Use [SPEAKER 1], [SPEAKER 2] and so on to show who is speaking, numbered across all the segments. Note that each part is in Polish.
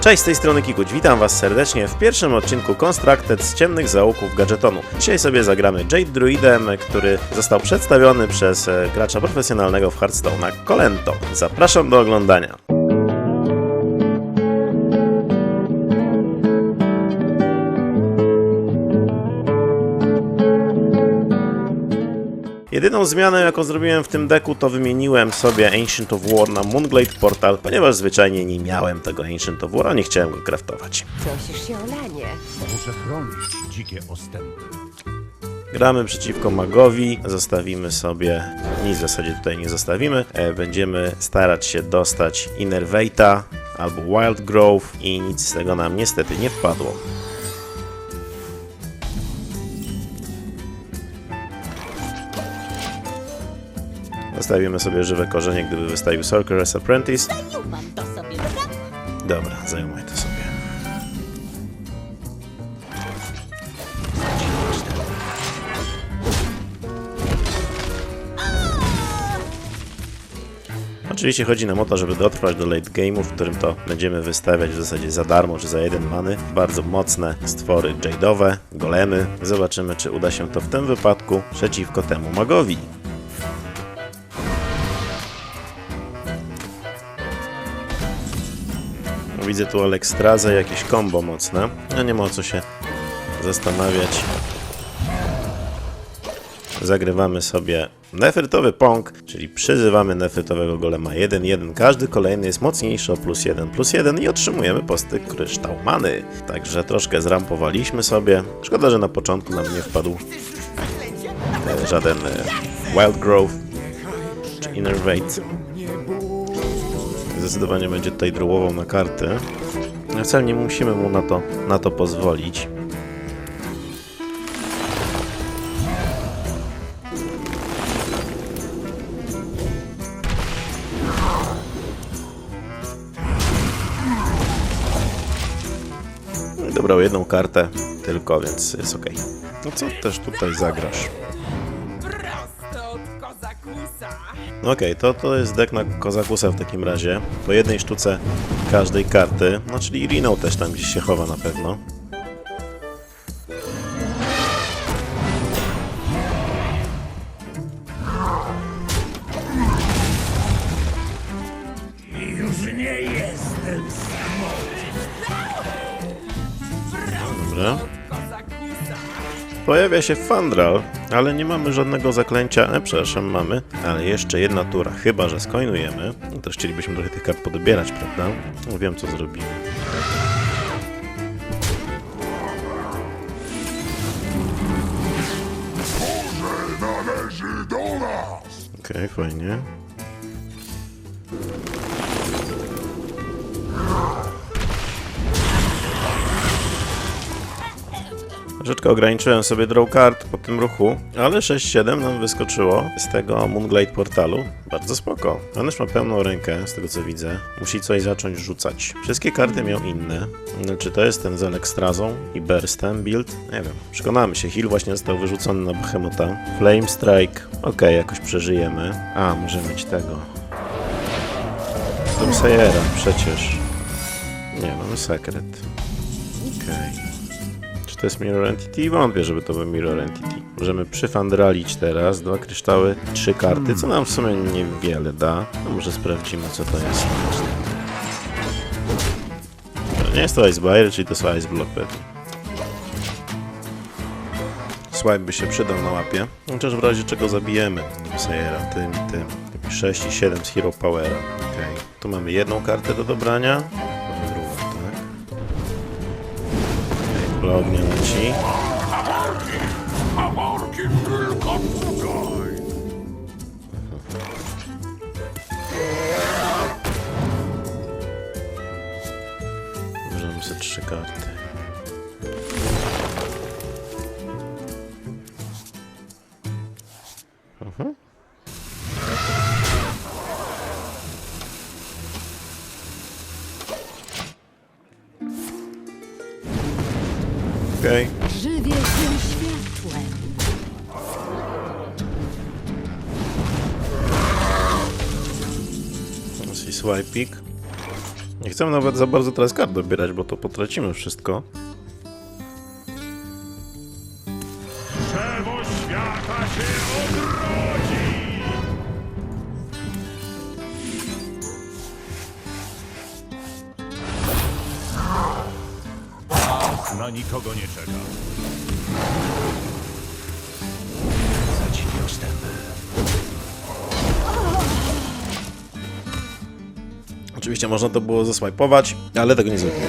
[SPEAKER 1] Cześć, z tej strony Kikuć, witam was serdecznie w pierwszym odcinku Constructed z ciemnych zaułków gadżetonu. Dzisiaj sobie zagramy Jade Druidem, który został przedstawiony przez e, gracza profesjonalnego w Hearthstone'a, Kolento. Zapraszam do oglądania. Jedyną zmianę, jaką zrobiłem w tym deku, to wymieniłem sobie Ancient of War na Moonglade Portal, ponieważ zwyczajnie nie miałem tego Ancient of War, a nie chciałem go craftować.
[SPEAKER 2] Prosisz się o lanie.
[SPEAKER 3] Muszę chronić dzikie ostępy.
[SPEAKER 1] Gramy przeciwko magowi, zostawimy sobie, nic w zasadzie tutaj nie zostawimy, e, będziemy starać się dostać Innervate'a albo Wild Growth i nic z tego nam niestety nie wpadło. Zostawimy sobie żywe korzenie, gdyby wystawił Sorcerer's Apprentice.
[SPEAKER 2] To sobie wybrać.
[SPEAKER 1] Dobra, zajmuj to sobie. Oczywiście chodzi nam o to, żeby dotrwać do late game'u, w którym to będziemy wystawiać w zasadzie za darmo czy za jeden many bardzo mocne stwory jade'owe, golemy. Zobaczymy, czy uda się to w tym wypadku przeciwko temu magowi. Widzę tu Alekstrazę, jakieś combo mocne. No nie ma o co się zastanawiać. Zagrywamy sobie nefrytowy pong, czyli przyzywamy nefrytowego golema 1-1. Każdy kolejny jest mocniejszy o plus 1, plus 1 i otrzymujemy posty kryształ many. Także troszkę zrampowaliśmy sobie. Szkoda, że na początku nam nie wpadł e, żaden e, Wild Growth czy Innervate. Zdecydowanie będzie tutaj drołował na karty. No Wcale nie musimy mu na to, na to pozwolić. Dobrał jedną kartę tylko, więc jest ok. No co też tutaj zagrasz? No Okej, to, to jest deck na Kozakusa w takim razie. Po jednej sztuce każdej karty. No czyli Rino też tam gdzieś się chowa na pewno. Pojawia się Fandral, ale nie mamy żadnego zaklęcia. E, przepraszam, mamy. Ale jeszcze jedna tura, chyba że skoinujemy. No też chcielibyśmy trochę tych kart podobierać, prawda? No, wiem co zrobimy. Okej, fajnie. Troszeczkę ograniczyłem sobie draw card po tym ruchu, ale 6-7 nam wyskoczyło z tego Moonglade portalu. Bardzo spoko. On już ma pełną rękę, z tego co widzę. Musi coś zacząć rzucać. Wszystkie karty miał inne. Czy to jest ten z Alekstrazą i Burstem build? Nie wiem. Przekonamy się. Heal właśnie został wyrzucony na Behemoth'a. Flame Strike. Okej, jakoś przeżyjemy. A, może mieć tego. Doomsayera przecież. Nie, mamy sekret. Okej. Czy to jest Mirror Entity? Wątpię, żeby to był Mirror Entity. Możemy przyfandralić teraz dwa kryształy, trzy karty, co nam w sumie niewiele da. No może sprawdzimy, co to jest. Nie jest to Ice Barrier, czyli to jest Ice Block pewnie. Swipe by się przydał na łapie. Chociaż w razie czego zabijemy Sayera tym, tym. 6 i 7 z Hero Powera. Okej. Tu mamy jedną kartę do dobrania. Okay, ognia leci. Bierzemy sobie trzy karty. Okej.
[SPEAKER 2] Żywię się światłem.
[SPEAKER 1] Teraz swipik. Nie chcę nawet za bardzo teraz kart dobierać, bo to potracimy wszystko. Można to było zaswipować, ale tego nie zrobiłem.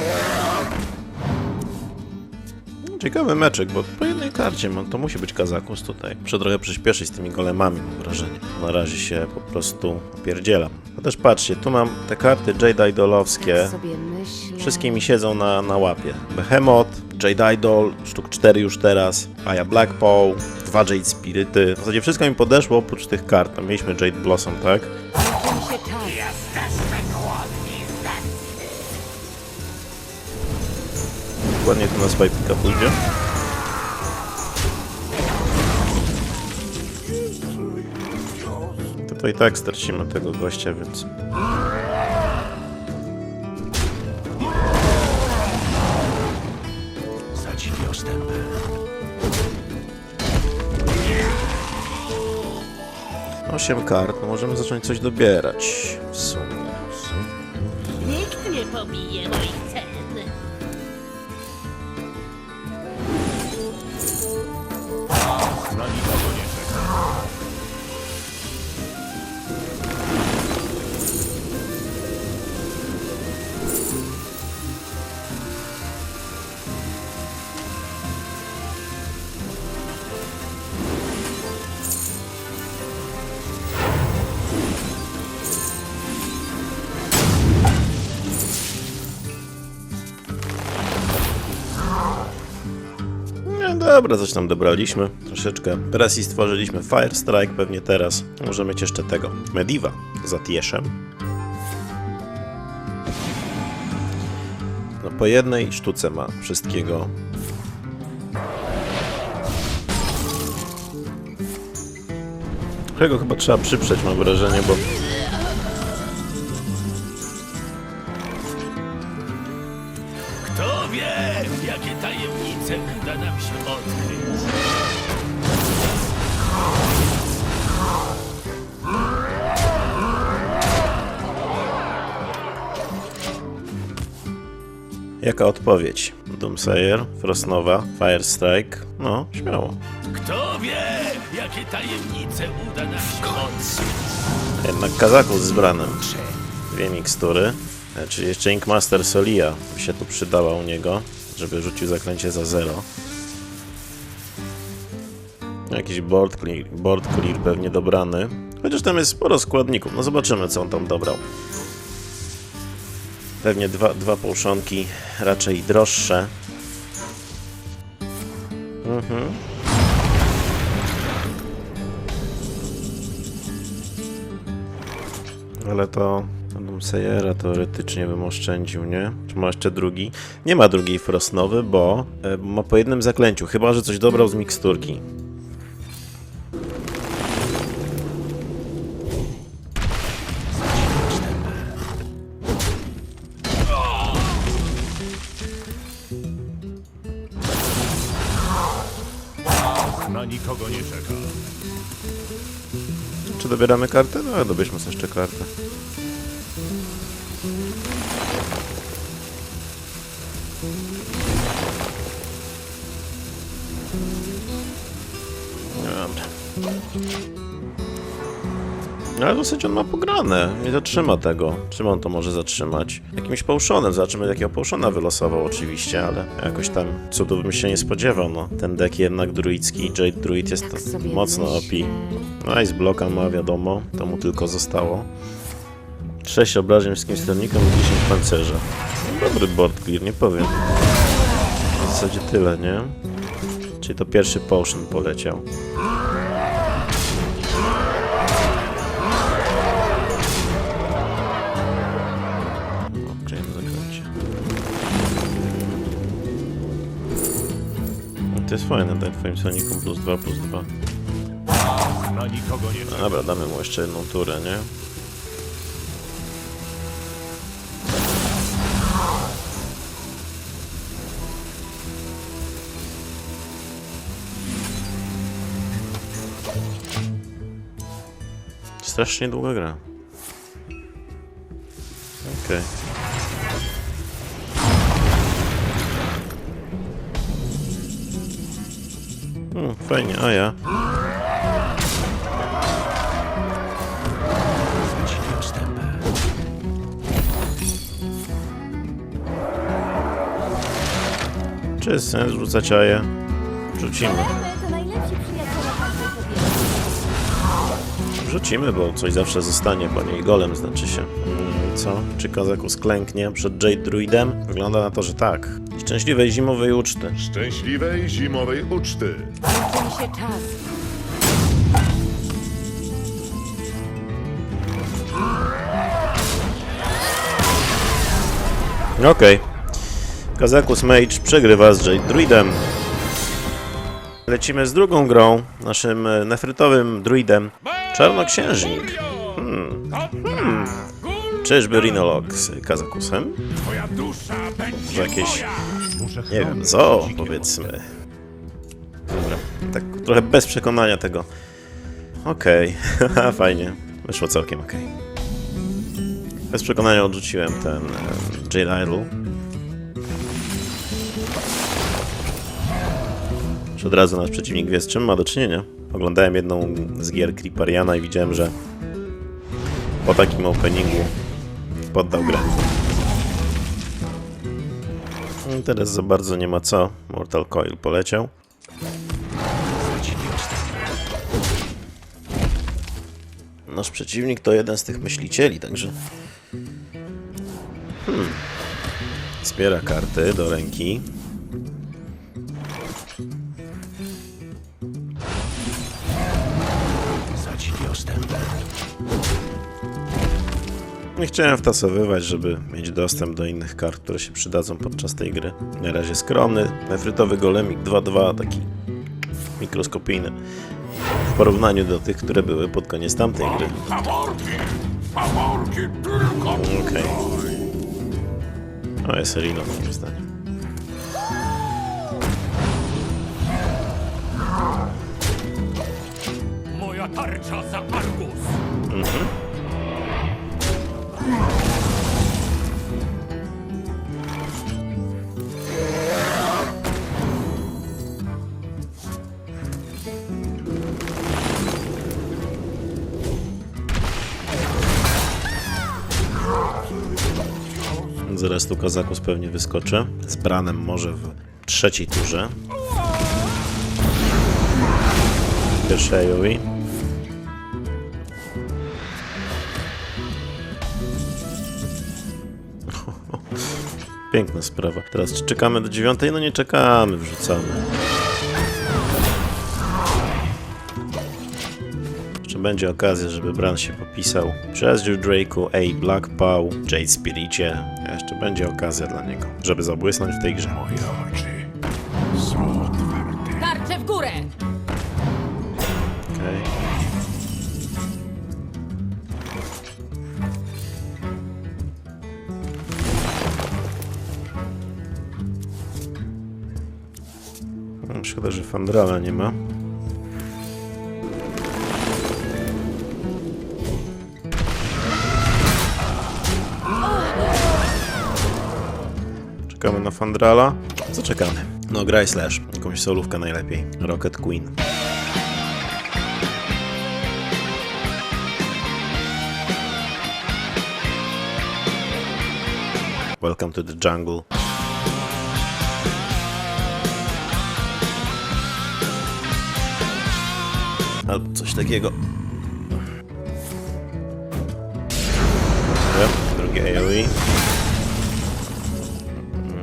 [SPEAKER 1] Ciekawy meczek, bo po jednej karcie ma, to musi być Kazakus tutaj. Muszę trochę przyspieszyć z tymi golemami, mam wrażenie. Na razie się po prostu pierdzielam. A też patrzcie, tu mam te karty Jade Idolowskie.
[SPEAKER 2] Myślę.
[SPEAKER 1] Wszystkie mi siedzą na, na łapie. Behemoth, Jade Idol, sztuk 4 już teraz, Aya Black Paw, dwa Jade Spiryty. W zasadzie wszystko mi podeszło oprócz tych kart. Tam mieliśmy Jade Blossom, tak?
[SPEAKER 2] Kończy
[SPEAKER 1] Dokładnie to na Spajpika pójdzie. To, i tak stracimy tego gościa, więc...
[SPEAKER 3] Ostępy.
[SPEAKER 1] Osiem kart, możemy zacząć coś dobierać
[SPEAKER 3] Na nikogo nie
[SPEAKER 1] dobra, coś tam dobraliśmy. Troszeczkę presji stworzyliśmy. Fire Strike pewnie teraz. Możemy mieć jeszcze tego. Mediva za Tieszem. No po jednej sztuce ma wszystkiego. Tego chyba trzeba przyprzeć, mam wrażenie, bo
[SPEAKER 4] Kto wie, jakie tajemnice uda nam się odkryć?
[SPEAKER 1] jaka odpowiedź? Doomsayer, Frostnova, Fire Strike. No, śmiało.
[SPEAKER 4] Kto wie, jakie tajemnice uda nam się odkryć?
[SPEAKER 1] Jednak Kazakus z Branem. Dwie mikstury. E, Czyli jeszcze Inkmaster Solia by się tu przydała u niego, żeby rzucił zaklęcie za zero. Jakiś board clear, board clear pewnie dobrany. Chociaż tam jest sporo składników. No zobaczymy, co on tam dobrał. Pewnie dwa, dwa połszonki raczej droższe. Mhm. Ale to Doomsayera teoretycznie bym oszczędził, nie? Czy ma jeszcze drugi? Nie ma drugiej Frostnowy, bo e, ma po jednym zaklęciu, chyba że coś dobrał z miksturki.
[SPEAKER 3] Na nikogo nie czeka.
[SPEAKER 1] Czy dobieramy kartę? No, dobierzmy sobie jeszcze kartę. Ale dosyć on ma pograne. Nie zatrzyma tego. Czym on to może zatrzymać? Jakimś połszonem. Zobaczymy, jakiego połszona wylosował oczywiście, ale jakoś tam cudów bym się nie spodziewał. No, ten deck jednak druicki, Jade Druid jest
[SPEAKER 2] Tak
[SPEAKER 1] mocno OP.
[SPEAKER 2] myślę.
[SPEAKER 1] No i z bloka ma wiadomo, to mu tylko zostało. 6 obrażeń wszystkim sternikom i 10 pancerza. Dobry board clear, nie powiem. W zasadzie tyle, nie? Czyli to pierwszy potion poleciał. to jest fajne, ten twoim sonikiem plus 2, plus 2.
[SPEAKER 3] Na
[SPEAKER 1] no dobra, damy mu jeszcze jedną turę, nie? Strasznie długa gra. Okej. Okay. Hmm, fajnie, a ja. Czy jest sens rzucać aje? Rzucimy. Rzucimy, bo coś zawsze zostanie po niej. Golem znaczy się. Mm, Co? Czy Kazakus klęknie przed Jade Druidem? Wygląda na to, że tak. Szczęśliwej zimowej uczty.
[SPEAKER 5] Szczęśliwej zimowej uczty.
[SPEAKER 2] Kończy mi się czas.
[SPEAKER 1] Okej. Kazakus Mage przegrywa z Jade Druidem. Lecimy z drugą grą, naszym e, nefrytowym druidem. Czarnoksiężnik. Hmm. Hmm. Czyżby Rhinolog z Kazakusem?
[SPEAKER 3] Twoja dusza będzie
[SPEAKER 1] Może jakieś, nie wiem, zo, powiedzmy. Dobra, tak trochę bez przekonania tego. Okej, haha, fajnie. Wyszło całkiem okej. Bez przekonania odrzuciłem ten em, Jade Idol. Czy od razu nasz przeciwnik wie z czym ma do czynienia? Oglądałem jedną z gier Creepariana i widziałem, że po takim openingu poddał grę. I Teraz za bardzo nie ma co. Mortal Coil poleciał. Nasz przeciwnik to jeden z tych myślicieli, także. Hmm. Zbiera karty do ręki.
[SPEAKER 3] Zlecili ostępy.
[SPEAKER 1] Nie chciałem wtasowywać, żeby mieć dostęp do innych kart, które się przydadzą podczas tej gry. Na razie skromny, nefrytowy golemik 2-2, taki mikroskopijny. W porównaniu do tych, które były pod koniec tamtej gry. Okej. O, jest Rino moim zdaniem.
[SPEAKER 3] Moja tarcza za Argus.
[SPEAKER 1] Zaraz tu Kazakus pewnie wyskoczy. Z Branem może w trzeciej turze. Pierwszy AoE. Piękna sprawa. Teraz czy czekamy do dziewiątej? No nie czekamy, wrzucamy. Jeszcze będzie okazja, żeby Bran się popisał. Przez Drake'u, A. Black Paw, Jade Spiricie. Jeszcze będzie okazja dla niego, żeby zabłysnąć w tej grze. Fandrala nie ma. Czekamy na Fandrala. Co czekamy? No graj slash. Jakąś solówkę najlepiej. Rocket Queen. Welcome to the jungle. Albo coś takiego. Drugie AoE.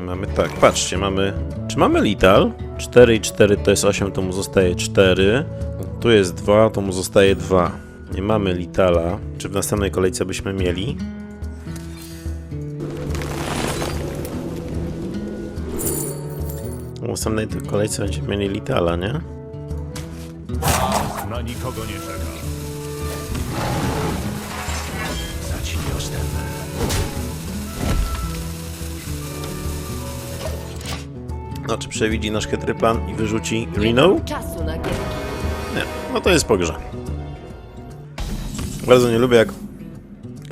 [SPEAKER 1] Mamy tak, patrzcie, mamy... Czy mamy Lital? 4 i 4 to jest 8, to mu zostaje 4. Tu jest 2, to mu zostaje 2. Nie mamy Litala. Czy w następnej kolejce byśmy mieli? W następnej kolejce będziemy mieli Litala, nie?
[SPEAKER 3] Na nikogo nie czeka. Zlecili ostępy.
[SPEAKER 1] No, czy przewidzi nasz chytry plan i wyrzuci Reno?
[SPEAKER 2] mam czasu na gierki.
[SPEAKER 1] Nie, no to jest po grze. Bardzo nie lubię, jak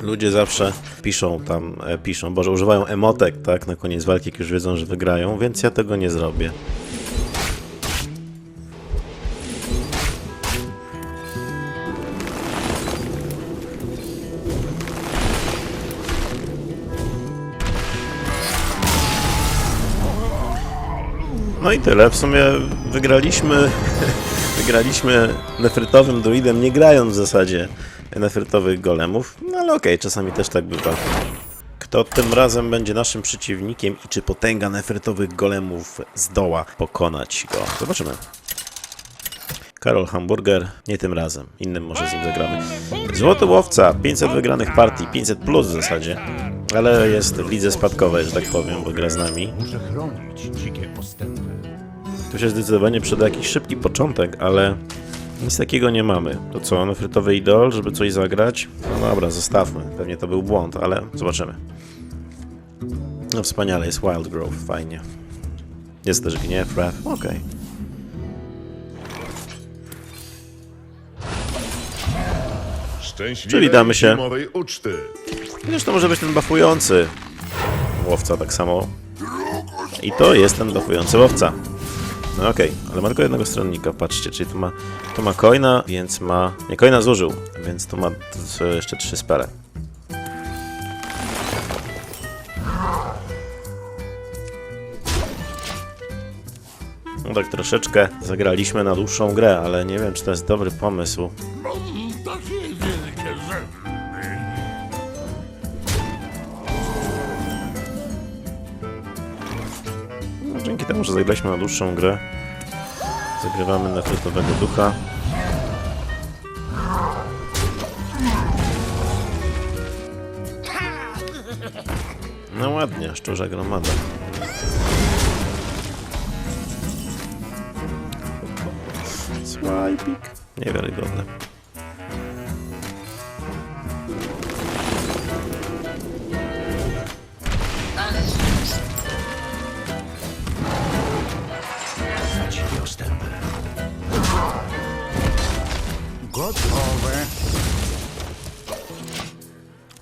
[SPEAKER 1] ludzie zawsze piszą tam, e, piszą, boże, używają emotek, tak, na koniec walki, jak już wiedzą, że wygrają, więc ja tego nie zrobię. No i tyle. W sumie wygraliśmy, wygraliśmy nefrytowym druidem, nie grając w zasadzie nefrytowych golemów. No ale okej, czasami też tak bywa. Kto tym razem będzie naszym przeciwnikiem i czy potęga nefrytowych golemów zdoła pokonać go? Zobaczymy. Karol Hamburger, nie tym razem. Innym może z nim zagramy. Złoty łowca, 500 wygranych partii, 500 plus w zasadzie. Ale jest w lidze spadkowej, że tak powiem, bo gra z nami.
[SPEAKER 3] Muszę chronić dzikie postępy.
[SPEAKER 1] Tu się zdecydowanie przyda jakiś szybki początek, ale nic takiego nie mamy. To co, nefrytowy idol, żeby coś zagrać? No dobra, zostawmy. Pewnie to był błąd, ale zobaczymy. No wspaniale, jest Wild Growth, fajnie. Jest też gniew, wrath, okej.
[SPEAKER 5] Szczęśliwej
[SPEAKER 1] Czyli damy się. to może być ten buffujący łowca tak samo. I to jest ten buffujący łowca. No okej, ale ma tylko jednego stronnika, patrzcie, czyli tu ma, tu ma coina, więc ma... Nie, coina zużył, więc tu ma jeszcze trzy spele. No tak troszeczkę zagraliśmy na dłuższą grę, ale nie wiem, czy to jest dobry pomysł. No, dzięki temu, że zagraliśmy na dłuższą grę, zagrywamy na frytowego ducha. No ładnie, szczurza gromada. Swipik. Niewiarygodne.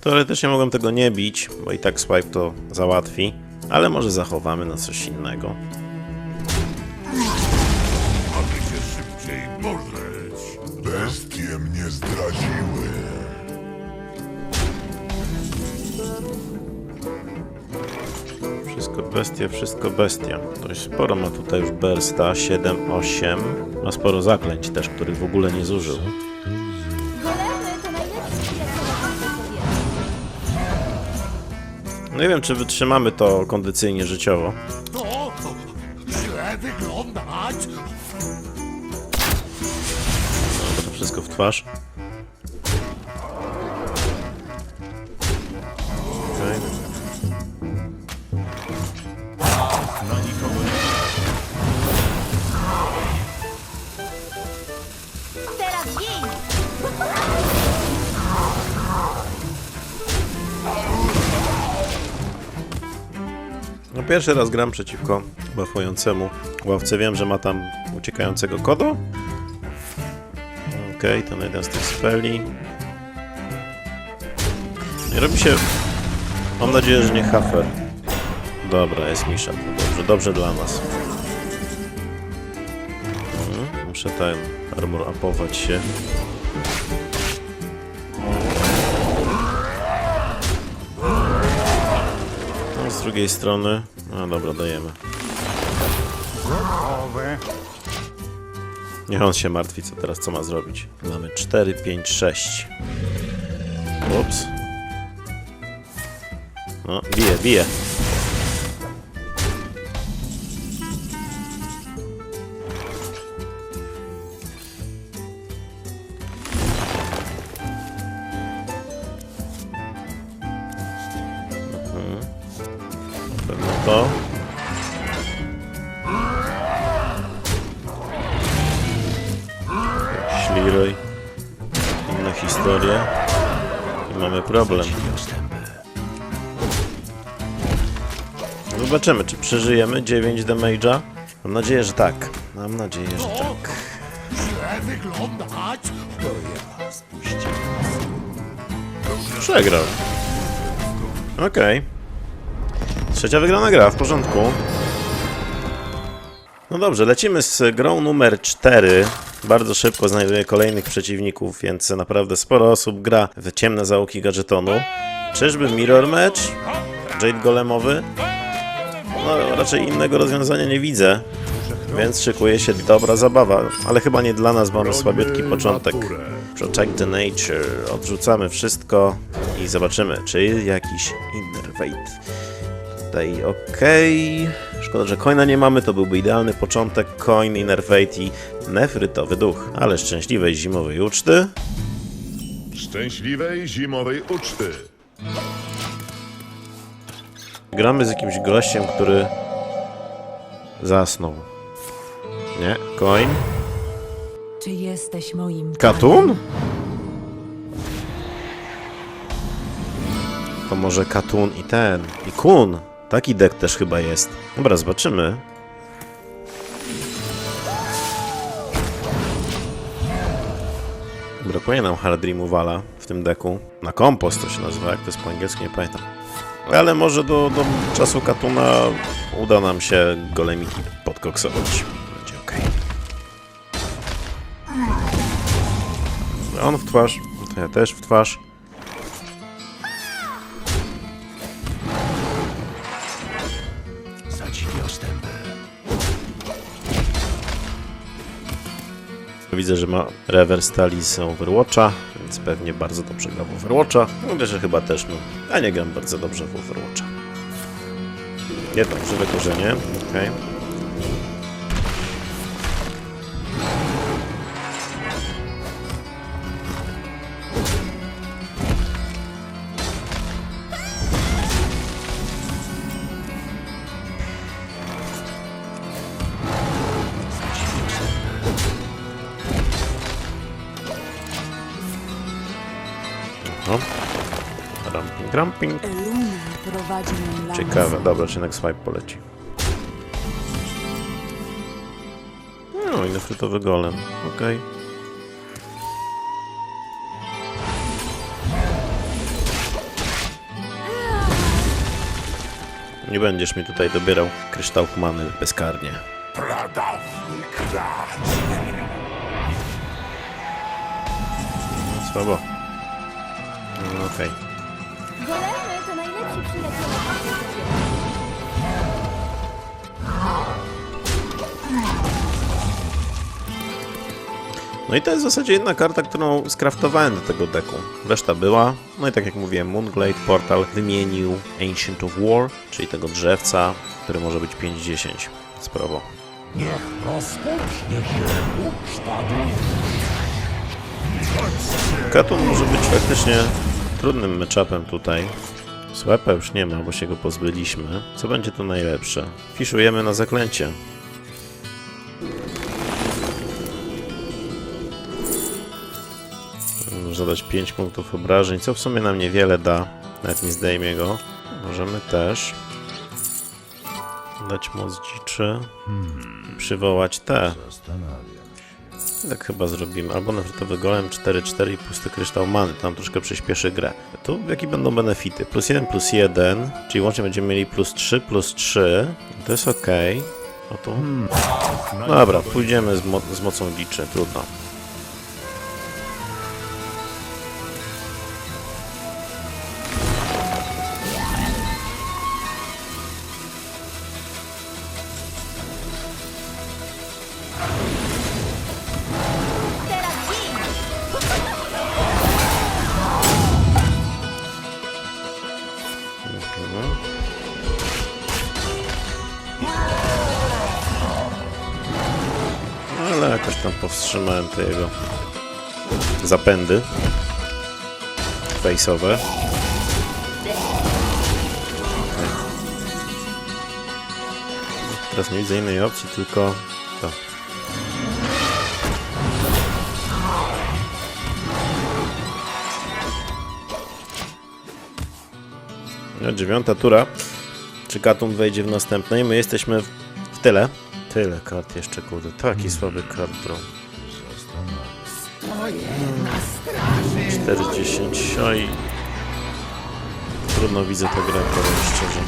[SPEAKER 1] Teoretycznie mogłem tego nie bić, bo i tak swipe to załatwi, ale może zachowamy na coś innego.
[SPEAKER 4] Aby się szybciej pożreć.
[SPEAKER 6] Bestie mnie zdradziły.
[SPEAKER 1] Wszystko bestia, wszystko bestia. Dość sporo ma tutaj już Bersta, 7, 8. Ma sporo zaklęć też, których w ogóle nie zużył. Nie wiem, czy wytrzymamy to kondycyjnie życiowo.
[SPEAKER 4] To źle wyglądać.
[SPEAKER 1] To wszystko w twarz. Pierwszy raz gram przeciwko buffującemu ławce. Wiem, że ma tam uciekającego kodo. Okej, to na jeden z tych speli. I robi się... Mam nadzieję, że nie hafer. Dobra, jest misza. Dobrze, dobrze dla nas. Mhm, Muszę ten armor upować się. Drugiej strony... No dobra, dajemy. Niech on się martwi, co teraz, co ma zrobić. Mamy 4, 5, 6. Ups. No, bije, bije. To. Inna historia. I mamy problem. Zobaczymy, czy przeżyjemy 9 damage'a. Mam nadzieję, że tak. Mam nadzieję, że tak. Przegrał. Okej. Trzecia wygrana gra, w porządku. No dobrze, lecimy z grą numer 4. Bardzo szybko znajduję kolejnych przeciwników, więc naprawdę sporo osób gra w ciemne zaułki gadżetonu. Czyżby Mirror Match? Jade Golemowy? No, raczej innego rozwiązania nie widzę, więc szykuje się dobra zabawa, ale chyba nie dla nas, bo mamy słabiutki początek. Protect the nature. Odrzucamy wszystko i zobaczymy, czy jakiś innervate. Tutaj okej. Szkoda, że coina nie mamy, to byłby idealny początek. Coin, innervate i nefrytowy duch. Ale szczęśliwej zimowej uczty.
[SPEAKER 5] Szczęśliwej zimowej uczty.
[SPEAKER 1] Gramy z jakimś gościem, który zasnął. Nie? Coin?
[SPEAKER 7] Czy jesteś moim
[SPEAKER 1] Katun? To może Katun i ten. I Kun. Taki deck też chyba jest. Dobra, zobaczymy. Brakuje nam Hard Removala w tym deku. Na kompost to się nazywa, jak to jest po angielsku, nie pamiętam. Ale może do, do czasu Katuna uda nam się golemiki podkoksować. Będzie okej. On w twarz, to ja też w twarz. Widzę, że ma reverse tali z Overwatcha, więc pewnie bardzo dobrze gra w Overwatcha. Mówię, że chyba też, no. Ja nie gram bardzo dobrze w Overwatcha. Jednak żywe korzenie, okej. No.
[SPEAKER 7] Prowadzi mnie lamus.
[SPEAKER 1] Ciekawe, dobra, czy jednak swipe poleci. No, inny frytowy golem, okej. Nie będziesz mi tutaj dobierał kryształów many bezkarnie.
[SPEAKER 6] Pradawny.
[SPEAKER 1] Słabo. No, okej.
[SPEAKER 2] Golemy to najlepsi przyjaciele.
[SPEAKER 1] No i to jest w zasadzie jedna karta, którą skraftowałem do tego deku. Reszta była. No i tak jak mówiłem, Moonglade Portal wymienił Ancient of War, czyli tego drzewca, który może być 5-10. Sprawo.
[SPEAKER 6] Niech rozpocznie się dusz.
[SPEAKER 1] Katun może być faktycznie trudnym matchupem tutaj. Swepa już nie ma, bo się go pozbyliśmy. Co będzie tu najlepsze? Fiszujemy na zaklęcie. Można dać 5 punktów obrażeń, co w sumie nam niewiele da. Nawet nie zdejmie go. Możemy też dać moc dziczy. Przywołać te. Tak chyba zrobimy. Albo nefrytowy golem 4-4 i pusty kryształ many. To nam troszkę przyspieszy grę. Tu jakie będą benefity? Plus 1, plus 1, czyli łącznie będziemy mieli plus 3, plus 3. To jest ok. O tu. No dobra, pójdziemy z, mo z mocą liczy. Trudno. Tam powstrzymałem te jego zapędy face'owe. Teraz nie widzę innej opcji, tylko to. No, dziewiąta tura. Czy Katun wejdzie w następnej? My jesteśmy w tyle. Tyle kart jeszcze, kurde. Taki słaby kart, bro. 4, 10, oj. Trudno widzę tę grę, powiem szczerze.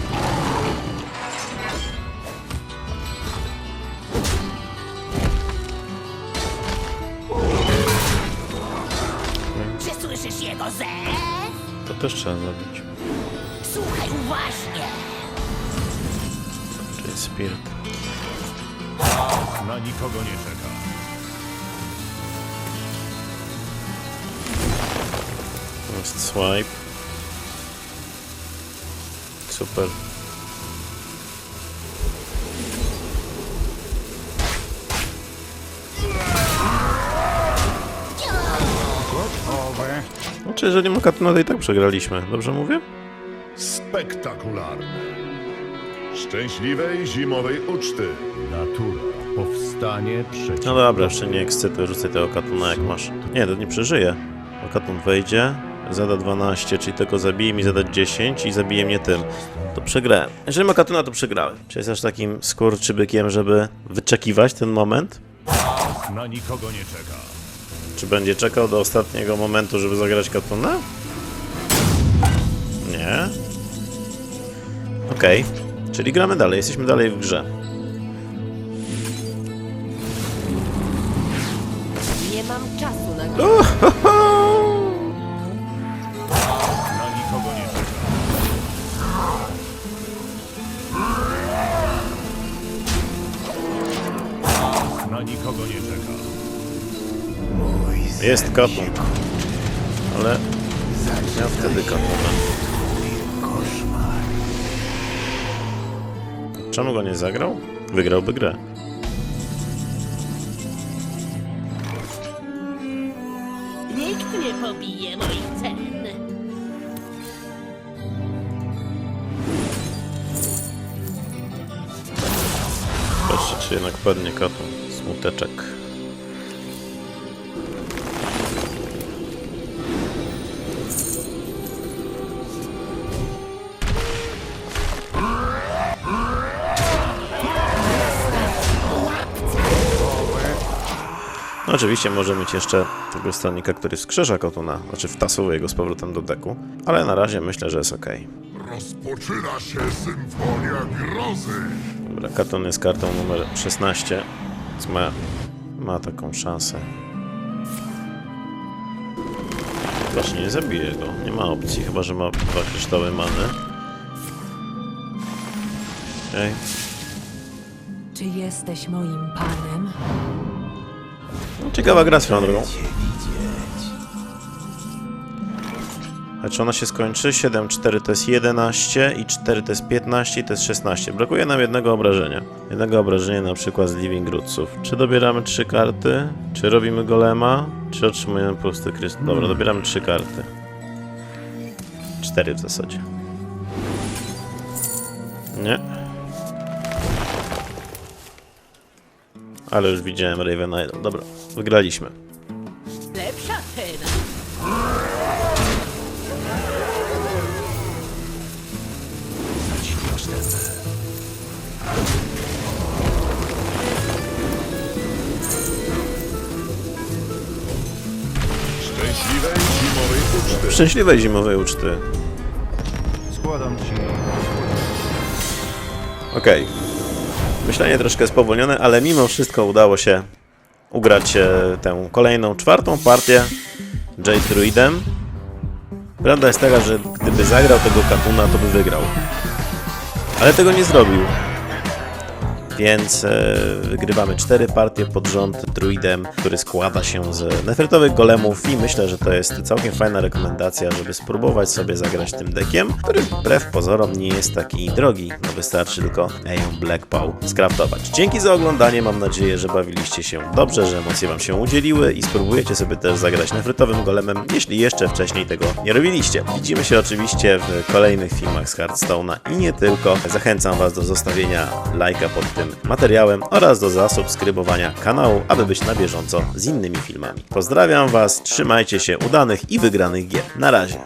[SPEAKER 2] Czy słyszysz jego zew?
[SPEAKER 1] To też trzeba zabić.
[SPEAKER 2] Słuchaj uważnie.
[SPEAKER 1] Czyli Spirit.
[SPEAKER 3] Na nikogo nie czeka.
[SPEAKER 1] Jest swipe. Super. Znaczy, jeżeli ma katana, to i tak przegraliśmy. Dobrze mówię?
[SPEAKER 5] Spektakularny. Szczęśliwej zimowej uczty.
[SPEAKER 3] Natura. Powstanie przeciw...
[SPEAKER 1] No dobra, jeszcze nie ekscytuj, rzucaj tego katuna jak masz. Nie, to nie przeżyje. Bo katun wejdzie, zada 12, czyli tylko zabije mi zadać 10 i zabije mnie tym. To przegrałem. Jeżeli ma katuna, to przegrałem. Czy jest aż takim skurczybykiem, żeby wyczekiwać ten moment?
[SPEAKER 3] Na nikogo nie czeka.
[SPEAKER 1] Czy będzie czekał do ostatniego momentu, żeby zagrać katuna? Nie. Okej. Czyli gramy dalej, jesteśmy dalej w grze.
[SPEAKER 7] Nie mam czasu na
[SPEAKER 3] Na nikogo nie czeka. Na nikogo nie czeka.
[SPEAKER 1] Jest katun. Ale miał wtedy katuna. Czemu go nie zagrał? Wygrałby grę.
[SPEAKER 2] Nikt nie pobije moich cen.
[SPEAKER 1] Patrzcie, czy jednak padnie katun. Smuteczek. Oczywiście może mieć jeszcze tego stronnika, który wskrzesza Kotuna, znaczy wtasowuje go z powrotem do deku, ale na razie myślę, że jest ok.
[SPEAKER 6] Rozpoczyna się symfonia grozy.
[SPEAKER 1] Dobra, Katon jest kartą numer 16, więc ma, ma taką szansę. Właśnie nie zabije go, nie ma opcji, chyba że ma dwa kryształy many. Okej,
[SPEAKER 7] Czy jesteś moim panem?
[SPEAKER 1] Ciekawa gra swoją drogą. A czy ona się skończy? 7, 4 to jest 11 i 4 to jest 15 i to jest 16. Brakuje nam jednego obrażenia. Jednego obrażenia na przykład z Living Rootsów. Czy dobieramy 3 karty? Czy robimy golema? Czy otrzymujemy pusty krystal? Dobra, dobieramy 3 karty. 4 w zasadzie. Nie. Ale już widziałem Raven Idol. Dobra, wygraliśmy.
[SPEAKER 2] Lepsza cena.
[SPEAKER 5] Szczęśliwej zimowej uczty.
[SPEAKER 1] Szczęśliwej zimowej uczty.
[SPEAKER 3] Składam ci
[SPEAKER 1] Okej. Myślenie troszkę spowolnione, ale mimo wszystko udało się ugrać tę kolejną, czwartą partię J Druidem. Prawda jest taka, że gdyby zagrał tego Katuna, to by wygrał. Ale tego nie zrobił. Więc e, wygrywamy cztery partie pod rząd druidem, który składa się z nefrytowych golemów i myślę, że to jest całkiem fajna rekomendacja, żeby spróbować sobie zagrać tym dekiem, który wbrew pozorom nie jest taki drogi. No wystarczy tylko Aeon Black Paw skraftować. Dzięki za oglądanie, mam nadzieję, że bawiliście się dobrze, że emocje wam się udzieliły i spróbujecie sobie też zagrać nefrytowym golemem, jeśli jeszcze wcześniej tego nie robiliście. Widzimy się oczywiście w kolejnych filmach z Hearthstone'a i nie tylko. Zachęcam was do zostawienia lajka pod tym materiałem oraz do zasubskrybowania kanału, aby być na bieżąco z innymi filmami. Pozdrawiam was, trzymajcie się udanych i wygranych gier. Na razie.